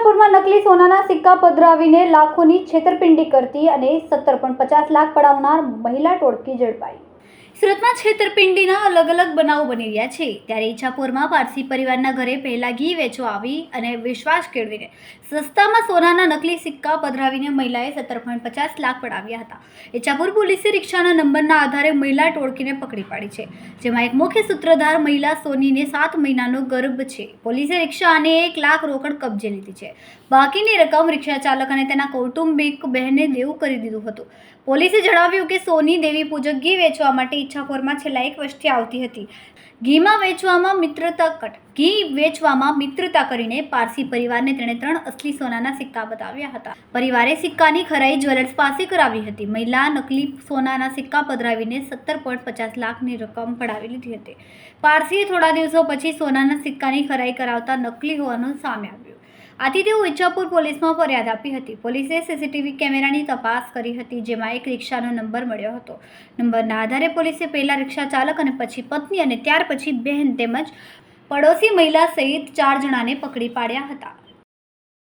ઈચ્છાપુરમાં નકલી સોનાના સિક્કા પધરાવીને લાખોની છેતરપિંડી કરતી અને સત્તર પણ પચાસ લાખ પડાવનાર મહિલા ટોળકી ઝડપાઈ. સુરતમાં છેતરપિંડીના અલગ અલગ બનાવો બની રહ્યા છે. ત્યારે ઈચ્છાપુરમાં પારસી પરિવારના ઘરે પહેલા ઘી વેચવા આવી અને વિશ્વાસ કેળવીને સસ્તામાં સોનાના નકલી સિક્કા પધરાવીને મહિલાએ સત્તર પોઈન્ટ પચાસ લાખ પડાવ્યા હતા. ઈચ્છાપુર પોલીસે રિક્ષાના નંબરના આધારે મહિલા ટોળકીને પકડી પાડી છે. જેમાં એક મુખ્ય સૂત્રધાર મહિલા સોનીને સાત મહિનાનો ગર્ભ છે. પોલીસે રિક્ષા અને એક લાખ રોકડ કબજે લીધી છે. બાકીની રકમ રિક્ષા ચાલક અને તેના કૌટુંબિક બહેને દેવું કરી દીધું હતું. પોલીસે જણાવ્યું કે સોની દેવી પૂજક ઘી વેચવા માટે ઈચ્છાપુરમાં છેલ્લા એક વર્ષથી આવતી હતી. ઘીમાં વેચવામાં મિત્રતા કટ, ઘી વેચવામાં મિત્રતા કરીને પારસી પરિવારને તેણે ત્રણ અસલી સોનાના સિક્કા બતાવ્યા હતા. પરિવારે સિક્કાની ખરાઈ જ્વેલર્સ પાસે કરાવી હતી. મહિલા નકલી સોનાના સિક્કા પધરાવીને સત્તર પોઈન્ટ પચાસ લાખની રકમ પડાવી લીધી હતી. પારસીએ થોડા દિવસો પછી સોનાના સિક્કાની ખરાઈ કરાવતા નકલી હોવાનું સામે આવ્યું. આથી તેઓ ઇચ્છાપુર પોલીસમાં ફરિયાદ આપી હતી. પોલીસે સીસીટીવી કેમેરાની તપાસ કરી હતી, જેમાં એક રિક્ષાનો નંબર મળ્યો હતો. નંબરના આધારે પોલીસે પહેલા રિક્ષા ચાલક અને પછી પત્ની અને ત્યાર પછી બહેન તેમજ પડોશી મહિલા સહિત ચાર જણાને પકડી પાડ્યા હતા.